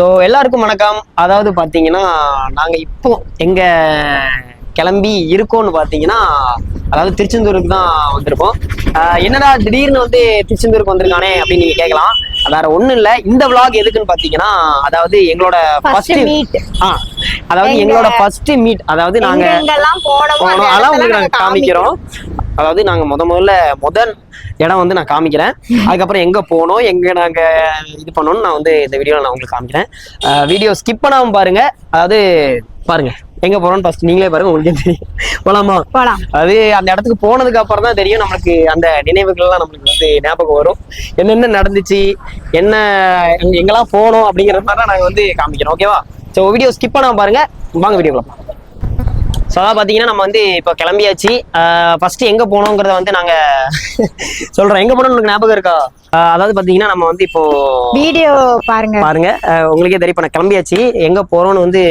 So எல்லாருக்கும் வணக்கம். அதாவது பார்த்தீங்கன்னா நாங்கள் இப்போ எங்க கிளம்பி இருக்கோம்னு பார்த்தீங்கன்னா அதாவது திருச்செந்தூருக்கு தான் வந்திருக்கோம். என்னடா திடீர்னு வந்து திருச்செந்தூருக்கு வந்திருக்கானே அப்படின்னு நீங்க கேட்கலாம். வேற ஒண்ணும் இல்ல. இந்த vlog எதுக்குன்னு பாத்தீங்கன்னா அதாவது எங்களோட First ஃபர்ஸ்ட் meet. ஆ அதாவது எங்க- எங்களோட ஃபர்ஸ்ட் மீட் அதாவது நாங்க போனோமோ அதெல்லாம் உங்களுக்கு நாங்க நாங்க காமிக்கிறோம். அதாவது நாங்க முத முதல்ல முதல் இடம் வந்து நான் காமிக்கிறேன். அதுக்கப்புறம் எங்க போனோம் எங்க நாங்க இது பண்ணோம்னு நான் வந்து இந்த வீடியோல நான் உங்களுக்கு காமிக்கிறேன். வீடியோ ஸ்கிப் பண்ணாம பாருங்க. அதாவது பாருங்க. எங்க போறோம்னு ஃபர்ஸ்ட் நீங்களே பாருங்க உங்களுக்கே தெரியும். போலாமா? போலாம். அது அந்த இடத்துக்கு போனதுக்கு அப்புறம் தான் தெரியும் நம்மளுக்கு அந்த நினைவுகள்லாம் நம்மளுக்கு வந்து ஞாபகம் வரும். என்னென்ன நடந்துச்சு என்ன எங்க- எங்கெல்லாம் போனோம் அப்படிங்கிற மாதிரி நாங்க வந்து காமிக்கிறோம் ஓகேவா ஸோ வீடியோ ஸ்கிப் பண்ணாம பாருங்க வாங்க வீடியோ ஸோ அதான் பார்த்தீங்கன்னா நம்ம வந்து இப்போ கிளம்பியாச்சு. ஃபர்ஸ்ட் எங்கே போனோங்கிறத வந்து நாங்கள் சொல்கிறோம் எங்கே போனோம்னு உங்களுக்கு ஞாபகம் இருக்கா? அதாவது பார்த்தீங்கன்னா நம்ம வந்து இப்போ வீடியோ பாருங்க. பாருங்க. உங்களுக்கே தெரியும். நான் கிளம்பியாச்சு. எங்க போறோம்னு வந்து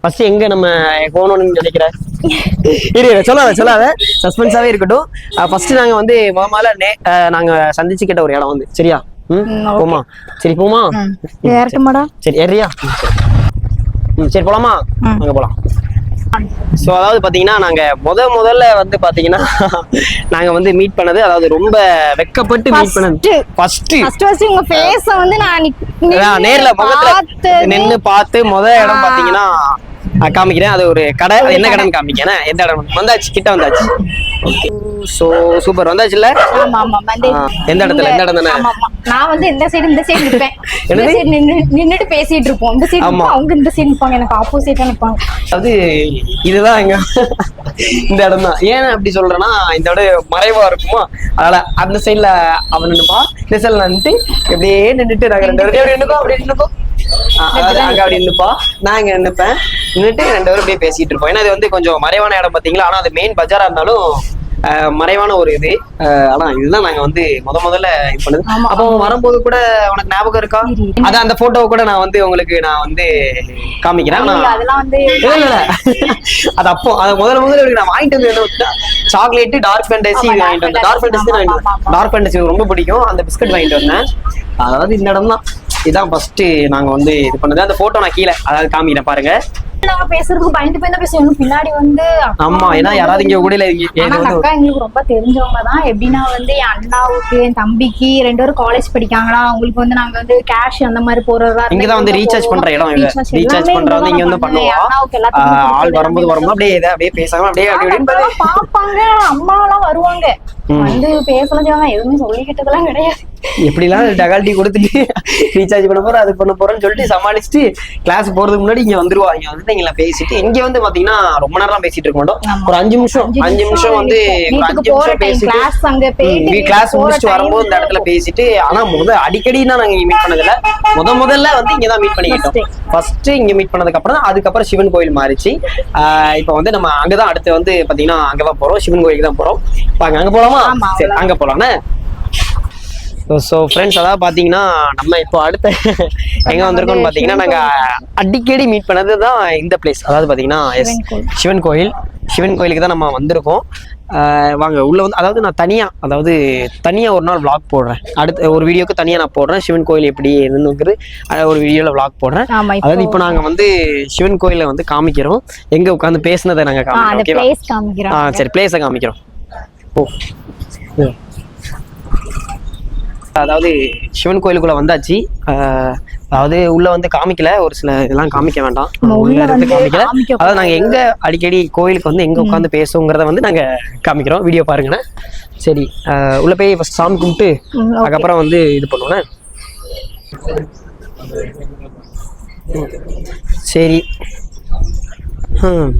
ஃபர்ஸ்ட் எங்க நம்ம போகணும்னு நினைக்கிறேன் இரு சொல்லாத சொல்லாத. சஸ்பென்ஸாவே இருக்கட்டும். ஃபர்ஸ்ட் நாங்க வந்து மாமால நே அஹ் நாங்க சந்திச்சுக்கிட்ட ஒரு இடம் வந்து. சரியா? ம். போமா? சரி போமா? சரி. ஏறியா? ம், சரி. போலாமா. அங்க போலாம். ஸோ அதாவது பார்த்தீங்கன்னா நாங்கள் முத முதல்ல வந்து பார்த்தீங்கன்னா நாங்கள் வந்து மீட் பண்ணது அதாவது ரொம்ப வெக்கப்பட்டு மீட் பண்ணது. ஃபர்ஸ்ட் ஃபர்ஸ்ட் ஃபர்ஸ்ட் உங்க ஃபேஸ வந்து நான் நேர்ல முகத்துல பார்த்தது. நின்னு பார்த்து முத இடம் நான் காமிக்கிறேன். அது ஒரு கடை. அது என்ன கடைன்னு காமிக்கிறேன். எந்த இடம்? வந்தாச்சு கிட்ட வந்தாச்சு. சோ சூப்பர் வந்தாச்சுல்ல? ஆமா ஆமா வந்து ஆ, எந்த இடத்துல? எந்த ஆமா. நான் வந்து இந்த சைடு இந்த சைடு நிப்பேன். இந்த? சைடு நின்னு நின்னுட்டு பேசிட்டு இருப்போம். இந்த சைடு. அவங்க இந்த சைடு நிப்பாங்க. எனக்கு ஆப்போசிட்டா நிப்பாங்க. அது இதுதான் எங்க இந்த இடம் தான். ஏன் அப்படி சொல்றேன்னா இந்த இடம் மறைவா இருக்குமா அதனால அந்த சைடுல அவன் நின்னுப்பா. இந்த சைடுல நின்னுட்டு இப்படியே நின்னுட்டு நாங்க ரெண்டு பேரும். நின்னுக்கோ அப்படி நின்னுக்கோ. அங்க அப்படி நின்னுப்பா. நான் இங்க நின்னுப்பேன். நின்னுட்டு ரெண்டு பேரும் அப்படியே பேசிட்டு இருப்போம். ஏன்னா இது வந்து கொஞ்சம் மறைவான இடம் பாத்தீங்களா? ஆனா அது மெயின் பஜாரா இருந்தாலும் மறைவான ஒரு இது. ஆனா இதுதான் நாங்க வந்து முத முதல்ல இது பண்ணது. அப்போ வரும்போது கூட உனக்கு ஞாபகம் இருக்கா? இரு, இரு. அது அந்த போட்டோவை கூட நான் வந்து உங்களுக்கு நான் வந்து காமிக்கிறேன். இல்ல, ஆனா அதெல்லாம் வந்து இல்ல அது அப்போ அது முதல்ல முதல்ல நான் வாங்கிட்டு வந்து சாக்லேட் டார்க் ஃபேண்டசி வாங்கிட்டு வந்தேன். டார்க் ஃபேண்டசி ஆமா. டார்க் ஃபேண்டசி ரொம்ப பிடிக்கும். அந்த பிஸ்கட் வாங்கிட்டு வந்தேன். அதாவது இந்த இடம் தான் இதான் ஃபர்ஸ்ட் நாங்க வந்து இது பண்ணது. அந்த போட்டோ நான் கீழே அதாவது காமிக்கிறேன் பாருங்க. நாங்க பேசுறதுக்கு பயந்து போய் தான் பேசுவோம் பின்னாடி வந்து ஆமா ஏன்னா யாராவது இங்க கூட இங்க- அக்கா எங்களுக்கு ரொம்ப தெரிஞ்சவங்க தான் எப்படின்னா வந்து என் அண்ணாவுக்கு என் தம்பிக்கு ரெண்டு பேரும் காலேஜ் படிக்காங்களா அவங்களுக்கு வந்து நாங்க வந்து கேஷ் அந்த மாதிரி போறதா இங்கதான் வந்து இங்க ரீசார்ஜ். பண்ற இடம் ரீசார்ஜ் பண்ற வந்து இங்க வந்து தான் பண்ணுவா பண்ணுவேன். அண்ணாவுக்கு எல்லாத்துக்கும் ஆஹ், ஆள் வரும்போது வரும்போது அப்படியே அப்படியே பேசாம அப்படியே பாப்பாங்க அம்மா எல்லாம் வருவாங்க. வந்து பேசலாம் செய்வாங்க எதுவுமே சொல்லிக்கிட்டதெல்லாம் கிடையாது. எப்படிலாம் டகால்ட்டி கொடுத்துட்டு ரீசார்ஜ் பண்ண போறோம் அது பண்ண போறோம்னு சொல்லிட்டு சமாளிச்சுட்டு கிளாஸ் போறதுக்கு முன்னாடி இங்க வந்துருவா இங்க வந்துட்டு இங்க பேசிட்டு இங்க வந்து பாத்தீங்கன்னா ரொம்ப நேரம் பேசிட்டு இருக்க மாட்டோம். ஒரு அஞ்சு நிமிஷம் அஞ்சு நிமிஷம் வந்து அஞ்சு நிமிஷம் பேசிட்டு கிளாஸ் முடிச்சுட்டு வரும்போது இந்த இடத்துல பேசிட்டு ஆனா முத அடிக்கடி தான் நாங்க மீட் பண்ணதில்ல. முத முதல்ல வந்து இங்க தான் மீட் பண்ணிக்கிட்டோம். ஃபர்ஸ்ட் இங்க மீட் பண்ணதுக்கு அப்புறம் அதுக்கப்புறம் சிவன் கோயில் மாறிச்சு. இப்போ வந்து நம்ம அங்கதான் அடுத்து வந்து பாத்தீங்கன்னா அங்கதான் போறோம். சிவன் கோயிலுக்கு தான் போறோம். அங்க போலாமா? சரி அங்க போலாம்னே ஸோ ஃப்ரெண்ட்ஸ் அதாவது பார்த்தீங்கன்னா நம்ம இப்போ அடுத்த எங்கே வந்திருக்கோம்னு பார்த்தீங்கன்னா நாங்கள் அடிக்கடி மீட் பண்ணது தான் இந்த பிளேஸ் அதாவது பார்த்தீங்கன்னா எஸ் சிவன் கோயில். சிவன் கோயில். சிவன் கோயிலுக்கு தான் நம்ம வந்திருக்கோம். வாங்க உள்ள வந்து அதாவது நான் தனியாக அதாவது தனியாக ஒரு நாள் vlog போடுறேன். அடுத்த ஒரு வீடியோக்கு தனியாக நான் போடுறேன். சிவன் கோயில் எப்படி இருந்துங்கிறது ஒரு வீடியோவில் vlog போடுறேன். அதாவது இப்போ நாங்கள் வந்து சிவன் கோயிலை வந்து காமிக்கிறோம். எங்கே உட்காந்து பேசுனதை நாங்கள் காமிக்கிறோம் ஓகேவா ஆ சரி பிளேஸை காமிக்கிறோம். அதாவது சிவன் கோயிலுக்குள்ள வந்தாச்சு. அதாவது உள்ள வந்து காமிக்கல. ஒரு சில இதெல்லாம் காமிக்க வேண்டாம். உள்ள இருந்து காமிக்கல. காமிக்க அதாவது நாங்க எங்க அடிக்கடி கோயிலுக்கு வந்து எங்க உட்காந்து பேசுங்கிறத வந்து நாங்க காமிக்கிறோம். வீடியோ பாருங்கண்ணே. சரி உள்ள போய் ஃபர்ஸ்ட் சாமி கும்பிட்டு ம். அதுக்கப்புறம் வந்து இது பண்ணுவோண்ணே. ம். சரி. ஹம்.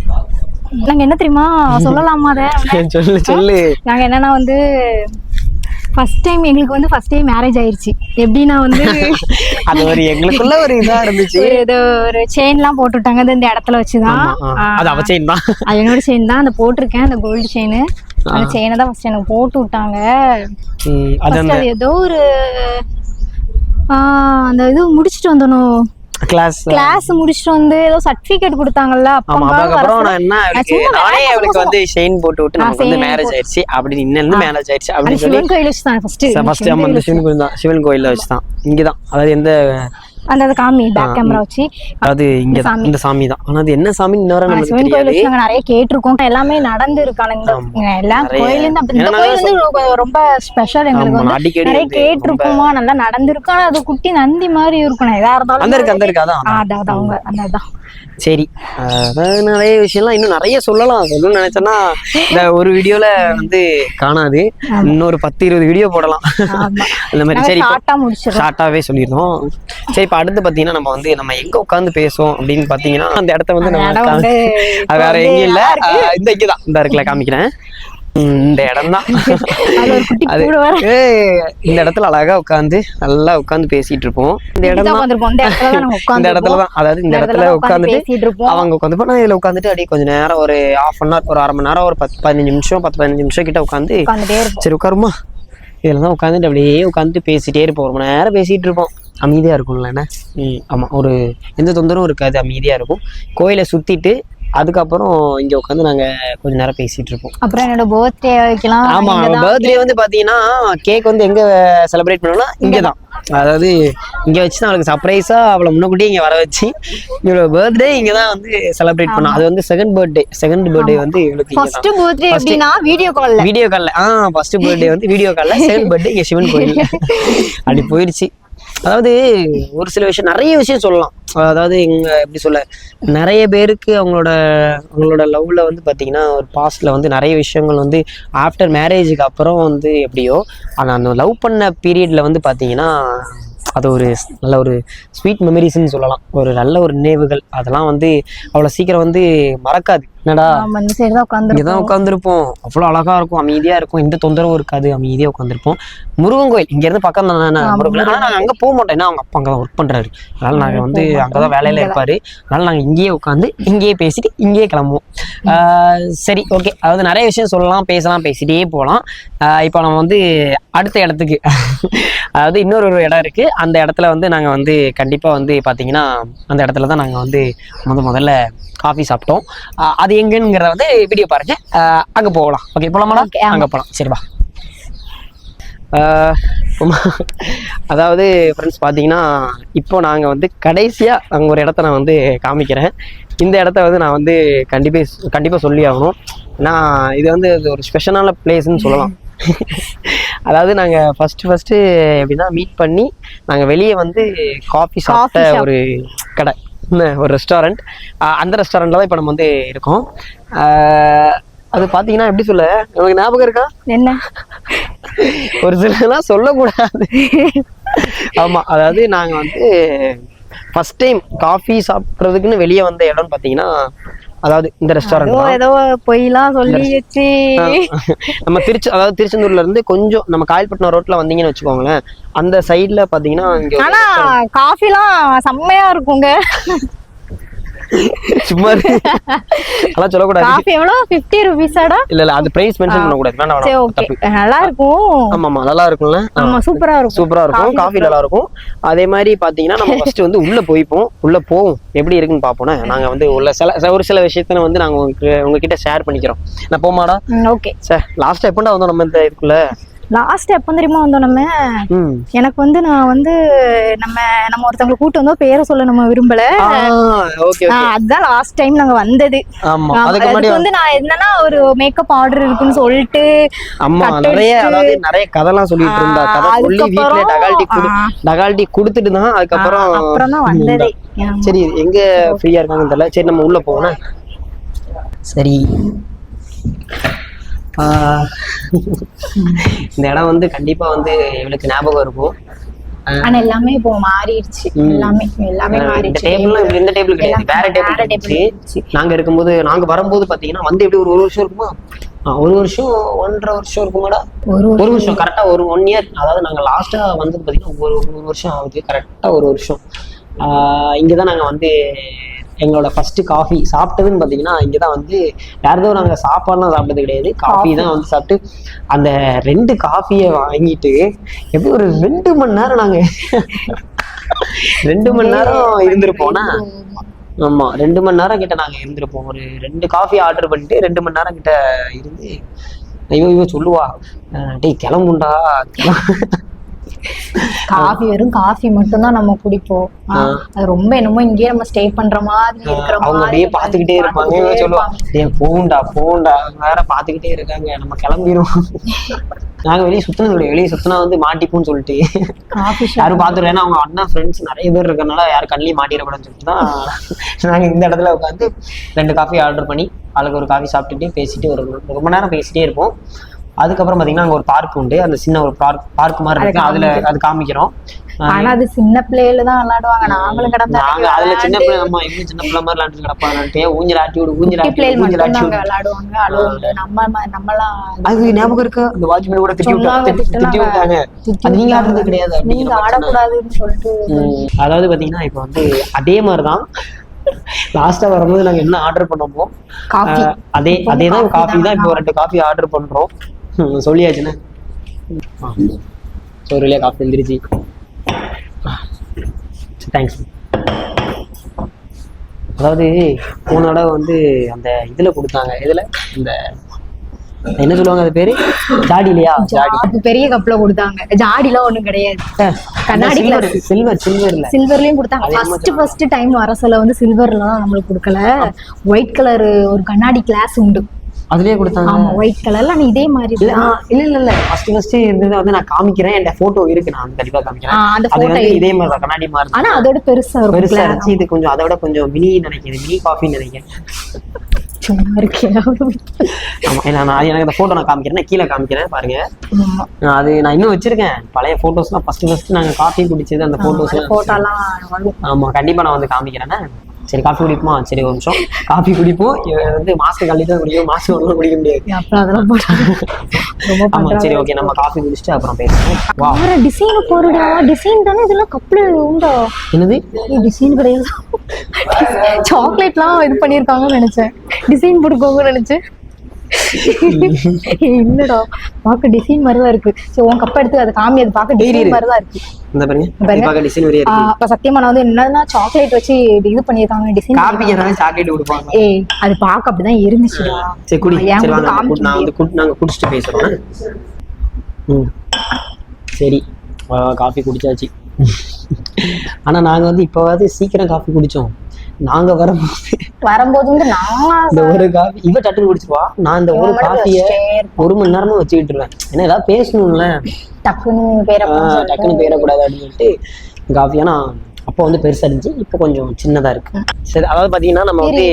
நாங்க என்ன தெரியுமா? சொல்லலாமா அத? சொல்லு சொல்லு. நாங்க என்னன்னா வந்து ஃபர்ஸ்ட் டைம் எங்களுக்கு வந்து ஃபர்ஸ்ட் டைம் மேரேஜ் ஆயிருச்சு. எப்படின்னா வந்து அது ஒரு எங்களுக்குள்ள ஒரு இதா இருந்துச்சு. இது ஒரு செயின்லாம் போட்டு விட்டாங்க. அது இந்த இடத்துல வச்சுதான். அது அவ செயின் தான். அது என்னோட செயின் தான். அந்த போட்டிருக்கேன் அந்த கோல்டு செயின் அந்த செயினை தான் ஃபர்ஸ்ட் எனக்கு போட்டு விட்டாங்க. அது ஏதோ ஒரு அந்த இது முடிச்சுட்டு வந்தனும் கிளாஸ் கிளாஸ் முடிச்சுட்டு வந்து ஏதோ சர்டிபிகேட் கொடுத்தாங்கல்ல அப்பா ஆமா அம்மா அதுக்கப்புறம் வர நான் என்ன நானே அவளுக்கு வந்து செயின் போட்டு விட்டு நான் நமக்கு வந்து மேரேஜ் ஆயிடுச்சு. அப்படி இன்னிலிருந்து மேரேஜ் ஆயிடுச்சு. அப்படின்னு சொல்லி சிவன் கோயில் வச்சு தான் ஃபர்ஸ்ட் சிவன் கோயில் தான் சிவன் கோயில்ல வச்சு தான் இங்கதான். அதாவது எந்த அந்த அது காமி பேக் கேமரா வச்சு. அது இங்க சாமி. இந்த சாமி தான் ஆனா அது என்ன சாமின்னு இன்ன வரை நமக்கு சிவன் கோயில் தெரியாது வச்சு நாங்க நிறைய கேட்டிருக்கோம். எல்லாமே நடந்து இருக்கான இந்த கோயில இருந்து அப்படி- இந்த கோயில் வந்து ரொம்ப- ஸ்பெஷல் எங்களுக்கு வந்து நிறைய கேட்டிருக்கோமா நல்லா நடந்திருக்கும் ஆனா அது குட்டி நந்தி மாதிரி இருக்கணும். எதா இருந்தாலும் அந்த இருக்கு அந்த இருக்கு. அதான் அதான். அவங்க அந்த அதான் சரி. அதாவது நிறைய விஷயம்லாம் இன்னும் நிறைய சொல்லலாம். சொல்லணும்னு நினைச்சேன்னா இந்த ஒரு வீடியோல வந்து காணாது. இன்னொரு பத்து இருபது வீடியோ போடலாம். அந்த மாதிரி. சரி ஷார்ட்டாவே சொல்லியிருந்தோம் சரி இப்போ அடுத்து பார்த்தீங்கன்னா நம்ம வந்து நம்ம எங்க உட்காந்து பேசுவோம் அப்படின்னு பார்த்தீங்கன்னா அந்த இடத்த வந்து நம்ம வேற எங்கேயும் இல்ல. இந்த இங்கே தான் இந்த இருக்குல்ல காமிக்கிறேன். இந்த இடம் தான் அது இந்த இடத்துல அழகா உட்காந்து நல்லா உட்காந்து பேசிட்டு இருப்போம். இந்த இடம் இந்த இடத்துல தான் அதாவது இந்த இடத்துல உட்காந்துட்டு பேசிட்டு இருப்போம். அவங்க உட்காந்து நான் இதுல உட்காந்துட்டு அப்படியே கொஞ்ச நேரம் ஒரு ஹாஃப் அன் ஹவர் ஒரு அரை மணி நேரம் ஒரு பத்து பதினஞ்சு நிமிஷம் பத்து பதினஞ்சு நிமிஷம் கிட்ட உட்காந்து சரி உட்காருமா? இதில் தான் உட்காந்துட்டு அப்படியே உட்காந்துட்டு பேசிட்டே இருப்போம். ஒரு மணி நேரம் பேசிட்டு இருப்போம். அமைதியா இருக்கும்ல என்ன ம். ஆமாம் ஒரு எந்த தொந்தரவும் இருக்காது அமைதியா இருக்கும். கோயிலை சுத்திட்டு அதுக்கப்புறம் இங்க உட்காந்து நாங்க கொஞ்ச நேரம் பேசிட்டு இருப்போம். அப்புறம் என்னோட பர்த்டே வைக்கலாம். ஆமா இங்கதான். பர்த்டே வந்து பாத்தீங்கன்னா கேக் வந்து எங்க செலிப்ரேட் பண்ணோம்னா இங்க தான் அதாவது இங்க வச்சு தான் அவளுக்கு சர்ப்ரைஸா அவளை முன்னக்கூட்டியே இங்க வர வச்சு இவளோட பர்த்டே இங்க தான் வந்து செலிப்ரேட் பண்ணோம். அது வந்து செகண்ட் பர்த்டே செகண்ட் பர்த்டே வந்து இவளுக்கு ஃபர்ஸ்ட் பர்த்டே எப்படின்னா வீடியோ கால்ல வீடியோ கால்ல ஆ ஃபர்ஸ்ட் பர்த்டே வந்து வீடியோ கால்ல செகண்ட் பர்த்டே இங்க சிவன் கோயில் அப்படி போயிருச்சு. அதாவது ஒரு சில விஷயம் நிறைய விஷயம் சொல்லலாம். அதாவது எங்க எப்படி சொல்ல நிறைய பேருக்கு அவங்களோட அவங்களோட லவ்ல வந்து பாத்தீங்கன்னா ஒரு பாஸ்ட்ல வந்து நிறைய விஷயங்கள் வந்து ஆஃப்டர் மேரேஜுக்கு அப்புறம் வந்து எப்படியோ ஆனால் அந்த லவ் பண்ண பீரியட்ல வந்து பாத்தீங்கன்னா அது ஒரு நல்ல ஒரு ஸ்வீட் மெமரிஸ்ன்னு சொல்லலாம். ஒரு நல்ல ஒரு நினைவுகள் அதெல்லாம் வந்து அவ்வளோ சீக்கிரம் வந்து மறக்காது. என்னடா? ஆமா இந்த சைடு தான் உட்காந்து இங்கதான் உட்காந்துருப்போம் அவ்வளோ அழகா இருக்கும். அமைதியா இருக்கும். எந்த தொந்தரவும் இருக்காது. அமைதியா உட்காந்துருப்போம் முருகன் கோயில் இங்க இருந்து பக்கம் தானே முருகன். ஆனா நாங்க அங்க போக மாட்டோம். ஏன்னா அவங்க அப்பா அங்கதான் ஒர்க் பண்றாரு. அதனால நாங்க வந்து அங்கதான் வேலையில இருப்பாரு. அதனால நாங்க இங்கேயே உட்காந்து இங்கேயே பேசிட்டு இங்கேயே கிளம்புவோம். சரி ஓகே அதாவது நிறைய விஷயம் சொல்லலாம் பேசலாம் பேசிட்டே போகலாம். இப்போ நம்ம வந்து அடுத்த இடத்துக்கு அதாவது இன்னொரு ஒரு இடம் இருக்கு. அந்த இடத்துல வந்து நாங்க வந்து கண்டிப்பா வந்து பாத்தீங்கன்னா அந்த இடத்துல தான் நாங்க வந்து முத முதல்ல காஃபி சாப்பிட்டோம். அது எங்கங்கிறத வந்து வீடியோ பாருங்க. அங்க போகலாம். ஓகே ஆமா. அங்க போகலாம் சரி வா. ஆஹ் உமா, அதாவது ஃப்ரெண்ட்ஸ் பார்த்தீங்கன்னா இப்போ நாங்கள் வந்து கடைசியாக அங்கே ஒரு இடத்த நான் வந்து காமிக்கிறேன். இந்த இடத்த வந்து நான் வந்து கண்டிப்பாக கண்டிப்பாக சொல்லி ஆகணும். ஏன்னா இது வந்து ஒரு ஸ்பெஷலான பிளேஸ்ன்னு சொல்லலாம். அதாவது நாங்கள் ஃபஸ்ட்டு ஃபஸ்ட்டு எப்படின்னா மீட் பண்ணி நாங்கள் வெளியே வந்து காஃபி சாப்பிட்ட. ஒரு கடை. ஒரு ரெஸ்டாரண்ட் அந்த ரெஸ்டாரண்ட்டில் தான் இப்போ நம்ம வந்து இருக்கோம். அது பார்த்தீங்கன்னா எப்படி சொல்ல உங்களுக்கு ஞாபகம் இருக்கா? என்ன? ஒரு சிலலாம் சொல்லக்கூடாது. ஆமா அதாவது நாங்க வந்து ஃபர்ஸ்ட் டைம் காஃபி சாப்பிட்றதுக்குன்னு வெளியே வந்த இடம்னு பாத்தீங்கன்னா அதாவது இந்த ரெஸ்டாரண்ட் ஏதோ பொய்லாம் சொல்லி வச்சு நம்ம திருச்சி அதாவது திருச்செந்தூர்ல இருந்து கொஞ்சம் நம்ம காயல்பட்டினம் ரோட்ல வந்தீங்கன்னு வச்சுக்கோங்களேன். அந்த சைடுல பாத்தீங்கன்னா ஆனா காஃபிலாம் செம்மையா இருக்குங்க. சும்மா. அதெல்லாம் சொல்லக்கூடாது. காஃபி எவ்வளவு? ருபீஸாடா இல்ல இல்ல பிரைஸ் மென்ஷன் வேணாம் சரி ஓகே தப்பு. நல்லா இருக்கும் ஆமா ஆமா நல்லா இருக்கும்ல. ஆமா சூப்பரா இருக்கும். சூப்பரா இருக்கும். காஃபி நல்லா இருக்கும் அதே மாதிரி பாத்தீங்கன்னா நம்ம ஃபர்ஸ்ட் வந்து உள்ள போய்ப்போம் உள்ள போவோம் எப்படி இருக்குன்னு பாப்போம்னா நாங்க வந்து உள்ள சில ஒரு சில விஷயத்த வந்து நாங்க உங்களுக்கு உங்ககிட்ட ஷேர் பண்ணிக்கிறோம். நான் போமாடா ஓகே சார் லாஸ்ட் எப்பண்டா வந்தோம் நம்ம இந்த இதுக்குள்ள? லாஸ்ட் எப்போ தெரியுமா வந்தோம் நம்ம? ம். எனக்கு வந்து நான் வந்து நம்ம நம்ம ஒருத்தவங்களை கூட்டு வந்தோம். பேரை சொல்ல நம்ம விரும்பல. அதுதான் லாஸ்ட் டைம் நாங்க வந்தது. அதுக்கு வந்து நான் என்னன்னா ஒரு மேக்கப் ஆர்டர் இருக்குன்னு சொல்லிட்டு அம்மா நிறைய அதாவது நிறைய கதைலாம் சொல்லிட்டு இருந்தா. கதை சொல்லி வீட்ல அதுக்கப்புறம், டகால்டி. டகால்டி கொடுத்துட்டு தான் அதுக்கப்புறம் அப்புறம் தான் வந்ததே. சரி எங்க ஃப்ரீயா இருக்காங்கன்னு தெரியல. சரி நம்ம உள்ள போவோம். சரி. இந்த இடம் வந்து கண்டிப்பா வந்து இவளுக்கு ஞாபகம் இருக்கும். ஆனா எல்லாமே இப்போ மாறிடுச்சு. எல்லாமே எல்லாமே மாறிடுச்சு. டேபிள்லாம் இந்த டேபிள் கிடையாது. வேற டேபிள் இருந்துச்சு. நாங்க இருக்கும்போது நாங்க வரும்போது பாத்தீங்கன்னா வந்து எப்படி ஒரு ஒரு வருஷம் இருக்குமா? ஒரு வருஷம் ஒன்றரை வருஷம் இருக்குமாடா? ஒரு ஒரு வருஷம். கரெக்டா ஒரு ஒன் இயர் அதாவது நாங்க லாஸ்டா வந்தது பாத்தீங்கன்னா ஒரு ஒரு வருஷம் ஆகுது. கரெக்டா ஒரு வருஷம். ஆஹ் இங்கதான் நாங்க வந்து எங்களோட ஃபர்ஸ்ட் காஃபி சாப்பிட்டதுன்னு பாத்தீங்கன்னா இங்கதான் வந்து யாரதோ நாங்க சாப்பாடுலாம் சாப்பிட்டது கிடையாது. காஃபி தான் வந்து சாப்பிட்டு அந்த ரெண்டு காஃபியை வாங்கிட்டு எப்படி ஒரு ரெண்டு மணி நேரம் நாங்க ரெண்டு மணி நேரம் இருந்திருப்போம்னா ஆமா ரெண்டு மணி நேரம் கிட்ட நாங்க இருந்திருப்போம். ஒரு ரெண்டு காஃபி ஆர்டர் பண்ணிட்டு ரெண்டு மணி நேரம் கிட்ட இருந்து ஐயோ ஐயோ சொல்லுவா. டேய் கிளம்புண்டா? கிளம்பு. காஃபி வெறும் காஃபி மட்டும் தான் நம்ம குடிப்போம். அது ரொம்ப என்னமோ இங்கேயே நம்ம ஸ்டே பண்ற மாதிரி இருக்கிற அவங்க அப்படியே பாத்துக்கிட்டே இருப்பாங்க. சொல்லுவாங்க டேய் போண்டா போண்டா வேற பாத்துக்கிட்டே இருக்காங்க. நம்ம கிளம்பிடுவோம். நாங்க வெளியே சுத்தினது வெளியே சுத்தினா வந்து மாட்டிப்போம்னு சொல்லிட்டு. காஃபி யாரும் பாத்துட்டு ஏன்னா அவங்க அண்ணா ஃப்ரெண்ட்ஸ் நிறைய பேர் இருக்கறனால யாரும் கண்ணிலையும் மாட்டிடக்கூடாதுன்னு சொல்லிட்டு தான் நாங்க இந்த இடத்துல உட்காந்து ரெண்டு காஃபி ஆர்டர் பண்ணி ஆளுக்கு ஒரு காஃபி சாப்பிட்டுட்டு பேசிட்டு ஒரு ரொம்ப நேரம் பேசிட்டே இருப்போம். அதுக்கப்புறம் பாத்தீங்கன்னா அங்க ஒரு பார்க் உண்டு. அந்த சின்ன ஒரு பார்க் பார்க் மாதிரி இருக்கு. அதுல அது காமிக்கிறோம். ஆனா அது சின்ன பிள்ளையில தான் விளையாடுவாங்க. நாங்களும் கிடந்தா நாங்க அதுல சின்ன பிள்ளை நம்ம இன்னும் சின்ன பிள்ளை மாதிரி விளையாண்டு கிடப்பான்ட்டு ஊஞ்சல் ஆட்டி விடு ஊஞ்சல் ஆட்டி விடு ஊஞ்சல் மட்டும் ஆட்டி நாங்க விடு. விளையாடுவாங்க. நம்ம நம்மலாம் அது ஞாபகம் இருக்கா? அந்த வாட்ச்மேன் கூட திட்டி விட்டாங்க திட்டி-. விட்டாங்க. அது நீங்க. ஆடுறது கிடையாது நீங்க. ஆடக்கூடாதுன்னு சொல்லிட்டு அதாவது பாத்தீங்கன்னா இப்போ வந்து அதே மாதிரிதான். லாஸ்டா வரும்போது நாங்க என்ன ஆர்டர் பண்ணோமோ அதே இப்போ அதே தான் coffee காஃபி தான் இப்போ ரெண்டு காஃபி ஆர்டர் பண்றோம். சொல்லியாச்சுண்ணே சோறுலையா காஃபி வந்துருச்சு. தேங்க்ஸ் அதாவது போன தடவை வந்து அந்த இதுல கொடுத்தாங்க. இதுல இந்த என்ன சொல்லுவாங்க அது பேரு? ஜாடி இல்லையா ஜாடி. அது பெரிய கப்ல கொடுத்தாங்க. ஜாடிலாம் ஒண்ணும் கிடையாது. கண்ணாடி சில்வர் சில்வர் சில்வர்ல சில்வர்லயும் கொடுத்தாங்க. ஃபர்ஸ்ட் ஃபர்ஸ்ட் டைம் வர சொல்ல வந்து சில்வர்ல தான் நம்மளுக்கு கொடுக்கல. ஒயிட் கலர் ஒரு கண்ணாடி கிளாஸ் உண்டு. அதுலயே கொடுத்தாங்க. ஆமா ஒயிட் கலர்ல ஆனா இதே மாதிரி இல்ல இல்ல இல்ல இல்ல. ஃபர்ஸ்ட் ஃபர்ஸ்ட் இருந்தது வந்து நான் காமிக்கிறேன். என் போட்டோ இருக்கு. நான் கண்டிப்பா காமிக்கிறேன். அந்த இருக்கு. இதே மாதிரி தான். கண்ணாடி மாதிரி ஆனா. அதோட பெருசா பெருசா இருக்கும் இருந்துச்சு. இது கொஞ்சம் அதை விட கொஞ்சம் மினி நினைக்கிறேன். மினி காஃபின்னு நினைக்கிறேன். சும்மா இருக்கேன் ஆமா ஏன்னா நான் எனக்கு அந்த போட்டோ நான் காமிக்கிறேன். நான் கீழே காமிக்கிறேன். பாருங்க. நான் அது நான் இன்னும் வச்சிருக்கேன். பழைய போட்டோஸ்லாம் ஃபர்ஸ்ட் ஃபர்ஸ்ட் நாங்க காஃபி குடிச்சது அந்த போட்டோஸ் போட்டோலாம் ஆமா கண்டிப்பா நான் வந்து காமிக்கிறேன். சரி காஃபி குடிப்போமா? சரி ஒரு நிமிஷம். காஃபி குடிப்போம். வந்து மாஸ்க் கழட்டி தான் குடிக்கும் மாஸ்க் ஒன்றும் குடிக்க முடியாது. அப்புறம் அதெல்லாம் ஆமா சரி ஓகே நம்ம காஃபி குடிச்சிட்டு அப்புறம் பேசுவோம். வேற டிசைன் போடுடா. டிசைன் தானே இதெல்லாம் கப்ல உண்டா? என்னது? டிசைன் கிடையாது. சாக்லேட்லாம் இது பண்ணியிருக்காங்கன்னு நினைச்சேன். டிசைன் போட்டுக்கோங்கன்னு நினைச்சேன். இல்லடா பார்க்க டிசைன் மாதிரி தான் இருக்கு. சரி உன் கப் எடுத்து அதை காமி அது பார்க்க டிசைன் மாதிரி தான் இருக்கு. இந்த பாருங்க. டிசைன் இருக்கு. அப்ப சத்தியமா நான் வந்து என்னன்னா சாக்லேட் வச்சு இது பண்ணியிருக்காங்க டிசைன் காப்பிக்கு ஏதாவது சாக்லேட் கொடுப்பாங்க. ஏய் அது பார்க்க அப்படிதான் இருந்துச்சுடா. சரி குடி. சரி வாங்க நான் வந்து நாங்க குடிச்சிட்டு பேசுறோம். ம். சரி. காஃபி குடிச்சாச்சு. ஆனா நாங்க வந்து இப்போவாது சீக்கிரம் காஃபி குடிச்சோம். நாங்க வரும்போது. வரும்போது வந்து நான் இந்த ஒரு காஃபி இவ டக்குனு குடிச்சிருவா. நான் இந்த ஒரு காஃபிய. ஒரு மணி நேரமா வச்சுக்கிட்டு இருவேன் ஏன்னா ஏதாவது பேசணும்ல? டக்குன்னு பேர டக்குன்னு போயிடக்கூடாது அப்படின்னு சொல்லிட்டு காஃபி. ஆனா அப்போ வந்து பெருசா இருந்துச்சு இப்போ கொஞ்சம் சின்னதா இருக்கு. சரி அதாவது பாத்தீங்கன்னா நம்ம வந்து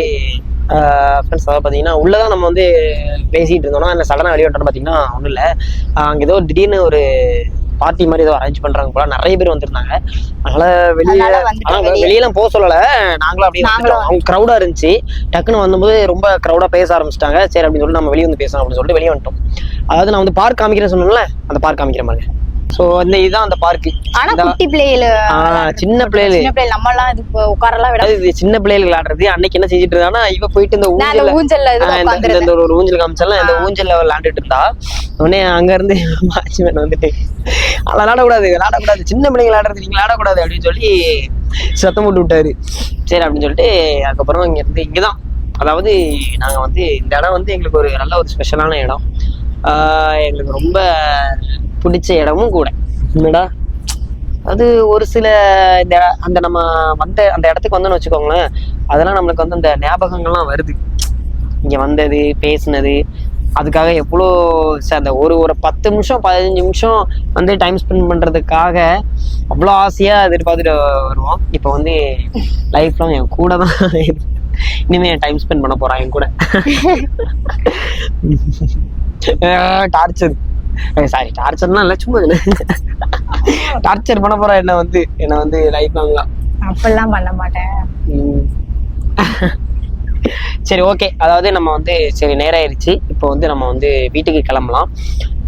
ஃப்ரெண்ட்ஸ் அதாவது பாத்தீங்கன்னா உள்ளதான் நம்ம வந்து பேசிட்டு இருந்தோம்னா இல்லை சடனாக வெளியே வந்துட்டோம்னு பாத்தீங்கன்னா ஒன்றும் இல்லை. அங்கே ஏதோ திடீர்னு ஒரு பார்ட்டி மாதிரி ஏதோ அரேஞ்ச் பண்றாங்க போல. நிறைய பேர் வந்திருந்தாங்க. அதனால வெளியே அதனால வந்துட்டோம் ஆனா வெளியே. வெளியெல்லாம் போக சொல்லல. நாங்களும் அப்படியே. அவங்க க்ரௌடா இருந்துச்சு. டக்குன்னு வந்தபோது ரொம்ப க்ரௌடா பேச ஆரம்பிச்சிட்டாங்க. சரி அப்படின்னு சொல்லிட்டு நம்ம வெளியே வந்து பேசலாம் அப்படின்னு சொல்லிட்டு வெளியே வந்துட்டோம். அதாவது நான் வந்து பார்க் காமிக்கிறேன் சொன்னேன்ல அந்த பார்க் காமிக்கிறேன் பாருங்க. ஸோ இந்த இதுதான் அந்த பார்க்கு ஆனா குட்டி பிள்ளைகள சின்ன பிள்ளைகள் சின்ன பிள்ளை நம்ம எல்லாம் இது உட்காரலாம் விட இது சின்ன பிள்ளைகள் விளையாடுறது. அன்னைக்கு என்ன செஞ்சுட்டு இருந்தானா இவ போயிட்டு இந்த அந்த ஊஞ்சல்ல இந்த- ஒரு ஊஞ்சல் காமிச்சாலும் இந்த ஊஞ்சல்ல விளையாண்டுட்டு இருந்தா. உடனே அங்க இருந்து வாட்ச்மேன் வந்துட்டு அதெல்லாம் விளையாடக்கூடாது விளையாடக்கூடாது. சின்ன பிள்ளைங்க விளையாடுறது நீங்க விளையாடக்கூடாது அப்படின்னு சொல்லி சத்தம் போட்டு விட்டாரு. சரி அப்படின்னு சொல்லிட்டு அதுக்கப்புறம் இங்க இருந்து இங்கதான். அதாவது நாங்க வந்து இந்த இடம் வந்து எங்களுக்கு ஒரு நல்ல ஒரு ஸ்பெஷலான இடம். ஆஹ் எங்களுக்கு ரொம்ப பிடிச்ச இடமும் கூட. என்னடா? அது ஒரு சில இந்த அந்த நம்ம வந்த அந்த இடத்துக்கு வந்தோம்னு வச்சுக்கோங்களேன் அதெல்லாம் நம்மளுக்கு வந்து அந்த ஞாபகங்கள்லாம் வருது. இங்கே வந்தது பேசினது அதுக்காக எவ்வளோ அந்த ஒரு ஒரு பத்து நிமிஷம் பதினஞ்சு நிமிஷம் வந்து டைம் ஸ்பெண்ட் பண்ணுறதுக்காக அவ்வளோ ஆசையாக எதிர்பார்த்துட்டு வருவோம். இப்போ வந்து லைஃப் லாங் என் கூட தான் இனிமே டைம் ஸ்பெண்ட் பண்ண போகிறான் என் கூட. டார்ச்சர் சாரி டார்ச்சர்லாம் இல்லை சும்மா டார்ச்சர் பண்ண போறா என்ன வந்து என்ன வந்து லைஃப் லாங்லாம் அப்பெல்லாம் பண்ண மாட்டேன். சரி ஓகே அதாவது நம்ம வந்து சரி நேரம் ஆயிடுச்சு இப்போ வந்து நம்ம வந்து வீட்டுக்கு கிளம்பலாம்.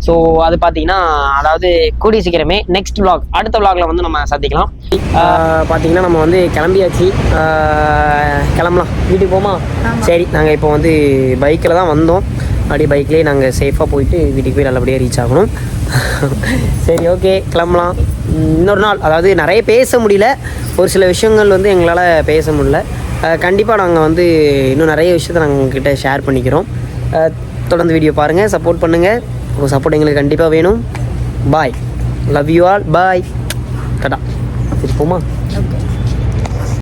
ஸோ அது பார்த்தீங்கன்னா அதாவது கூடிய சீக்கிரமே நெக்ஸ்ட் vlog அடுத்த vlogல வந்து நம்ம சந்திக்கலாம். ஆஹ் பார்த்தீங்கன்னா நம்ம வந்து கிளம்பியாச்சு. ஆஹ் கிளம்பலாம். வீட்டுக்கு போமா? சரி நாங்கள் இப்போ வந்து பைக்கில் தான் வந்தோம். அப்படியே பைக்லேயே நாங்கள் சேஃபாக போயிட்டு வீட்டுக்கு போய் நல்லபடியாக ரீச் ஆகணும். சரி ஓகே கிளம்பலாம். இன்னொரு நாள் அதாவது நிறைய பேச முடியல. ஒரு சில விஷயங்கள் வந்து எங்களால் பேச முடியல. கண்டிப்பாக நாங்கள் வந்து இன்னும் நிறைய விஷயத்த நாங்கள் உங்ககிட்ட ஷேர் பண்ணிக்கிறோம். தொடர்ந்து வீடியோ பாருங்கள் சப்போர்ட் பண்ணுங்கள் உங்கள் சப்போர்ட் எங்களுக்கு கண்டிப்பாக வேணும். Bye love you all bye கடா சரி போமா